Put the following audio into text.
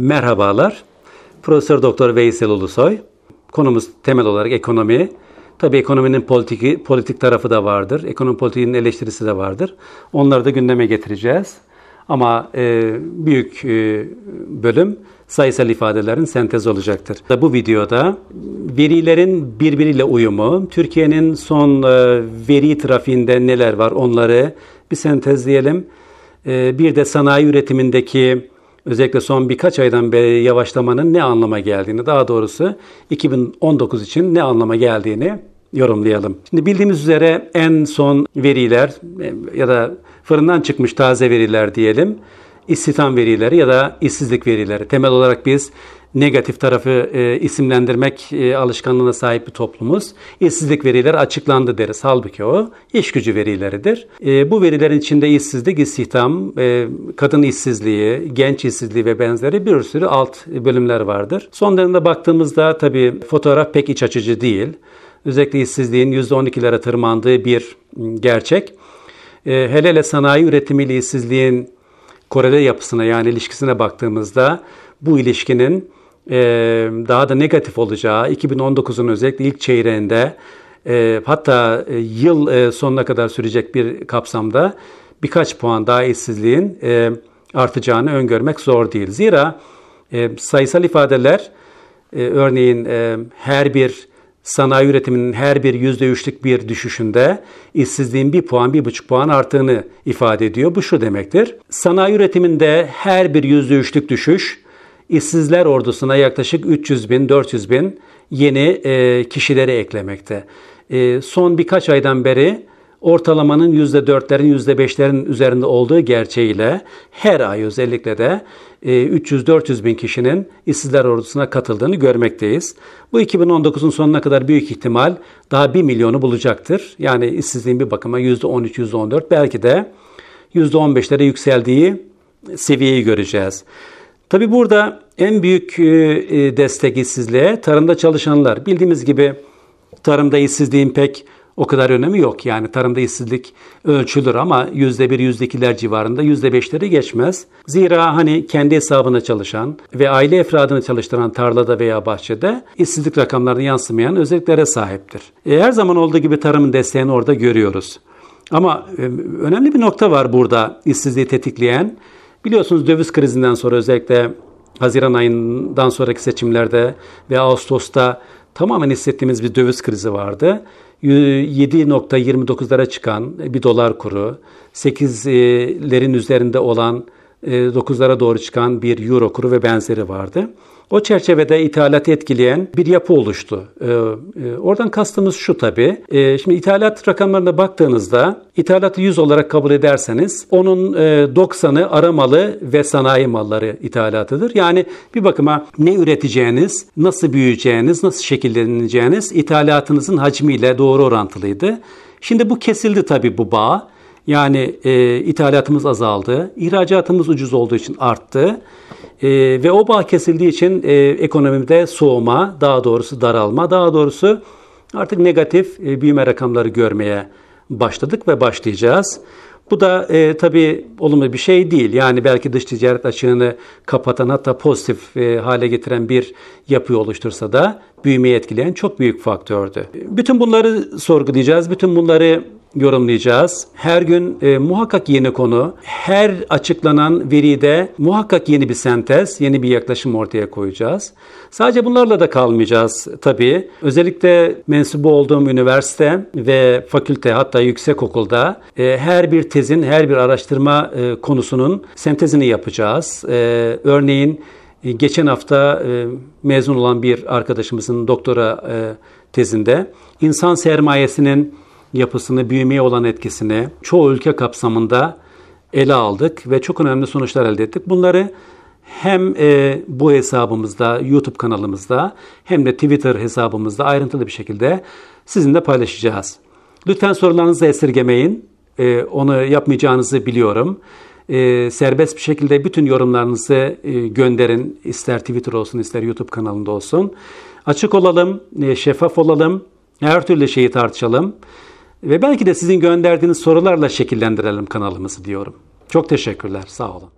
Merhabalar. Profesör Doktor Veysel Ulusoy. Konumuz temel olarak ekonomi. Tabii ekonominin politik, politik tarafı da vardır. Ekonomi politiğinin eleştirisi de vardır. Onları da gündeme getireceğiz. Ama e, büyük e, bölüm sayısal ifadelerin sentezi olacaktır. Bu videoda verilerin birbiriyle uyumu, Türkiye'nin son e, veri trafiğinde neler var onları bir sentezleyelim. E, bir de sanayi üretimindeki özellikle son birkaç aydan beri yavaşlamanın ne anlama geldiğini, daha doğrusu 2019 için ne anlama geldiğini yorumlayalım. Şimdi bildiğimiz üzere en son veriler ya da fırından çıkmış taze veriler diyelim, istihdam verileri ya da işsizlik verileri. Temel olarak biz negatif tarafı e, isimlendirmek e, alışkanlığına sahip bir toplumuz. İşsizlik verileri açıklandı deriz. Halbuki o iş gücü verileridir. E, bu verilerin içinde işsizlik, istihdam, e, kadın işsizliği, genç işsizliği ve benzeri bir sürü alt bölümler vardır. Son dönemde baktığımızda tabii fotoğraf pek iç açıcı değil. Özellikle işsizliğin %12'lere tırmandığı bir gerçek. E, hele hele sanayi üretimiyle işsizliğin korele yapısına yani ilişkisine baktığımızda bu ilişkinin e, daha da negatif olacağı 2019'un özellikle ilk çeyreğinde e, hatta e, yıl e, sonuna kadar sürecek bir kapsamda birkaç puan daha işsizliğin e, artacağını öngörmek zor değil. Zira e, sayısal ifadeler e, örneğin e, her bir sanayi üretiminin her bir yüzde üçlük bir düşüşünde işsizliğin bir puan, bir buçuk puan arttığını ifade ediyor. Bu şu demektir. Sanayi üretiminde her bir yüzde üçlük düşüş işsizler ordusuna yaklaşık 300 bin, 400 bin yeni e, kişileri eklemekte. E, son birkaç aydan beri ortalamanın %4'lerin %5'lerin üzerinde olduğu gerçeğiyle her ay özellikle de 300-400 e, bin kişinin işsizler ordusuna katıldığını görmekteyiz. Bu 2019'un sonuna kadar büyük ihtimal daha 1 milyonu bulacaktır. Yani işsizliğin bir bakıma %13-%14 belki de %15'lere yükseldiği seviyeyi göreceğiz. Tabi burada en büyük e, e, destek işsizliğe tarımda çalışanlar. Bildiğimiz gibi tarımda işsizliğin pek o kadar önemi yok. Yani tarımda işsizlik ölçülür ama yüzde bir, yüzde ikiler civarında yüzde beşleri geçmez. Zira hani kendi hesabına çalışan ve aile efradını çalıştıran tarlada veya bahçede işsizlik rakamlarına yansımayan özelliklere sahiptir. E, her zaman olduğu gibi tarımın desteğini orada görüyoruz. Ama e, önemli bir nokta var burada işsizliği tetikleyen. Biliyorsunuz döviz krizinden sonra özellikle Haziran ayından sonraki seçimlerde ve Ağustos'ta tamamen hissettiğimiz bir döviz krizi vardı. 7.29'lara çıkan bir dolar kuru, 8'lerin üzerinde olan 9'lara doğru çıkan bir euro kuru ve benzeri vardı. O çerçevede ithalatı etkileyen bir yapı oluştu. Ee, e, oradan kastımız şu tabii. Ee, şimdi ithalat rakamlarına baktığınızda ithalatı 100 olarak kabul ederseniz onun e, 90'ı aramalı ve sanayi malları ithalatıdır. Yani bir bakıma ne üreteceğiniz, nasıl büyüyeceğiniz, nasıl şekilleneceğiniz ithalatınızın hacmiyle doğru orantılıydı. Şimdi bu kesildi tabii bu bağ. Yani e, ithalatımız azaldı, ihracatımız ucuz olduğu için arttı. E, ve o bağ kesildiği için e, ekonomide soğuma, daha doğrusu daralma, daha doğrusu artık negatif e, büyüme rakamları görmeye başladık ve başlayacağız. Bu da e, tabii olumlu bir şey değil. Yani belki dış ticaret açığını kapatan hatta pozitif e, hale getiren bir yapıyı oluştursa da büyümeyi etkileyen çok büyük faktördü. Bütün bunları sorgulayacağız. Bütün bunları yorumlayacağız. Her gün e, muhakkak yeni konu, her açıklanan veride muhakkak yeni bir sentez, yeni bir yaklaşım ortaya koyacağız. Sadece bunlarla da kalmayacağız tabii. Özellikle mensubu olduğum üniversite ve fakülte hatta yüksekokulda e, her bir tezin, her bir araştırma e, konusunun sentezini yapacağız. E, örneğin e, geçen hafta e, mezun olan bir arkadaşımızın doktora e, tezinde insan sermayesinin yapısını, büyümeye olan etkisini çoğu ülke kapsamında ele aldık ve çok önemli sonuçlar elde ettik. Bunları hem e, bu hesabımızda, YouTube kanalımızda hem de Twitter hesabımızda ayrıntılı bir şekilde sizinle paylaşacağız. Lütfen sorularınızı esirgemeyin. E, onu yapmayacağınızı biliyorum. E, serbest bir şekilde bütün yorumlarınızı e, gönderin. İster Twitter olsun ister YouTube kanalında olsun. Açık olalım, e, şeffaf olalım. Her türlü şeyi tartışalım. Ve belki de sizin gönderdiğiniz sorularla şekillendirelim kanalımızı diyorum. Çok teşekkürler. Sağ olun.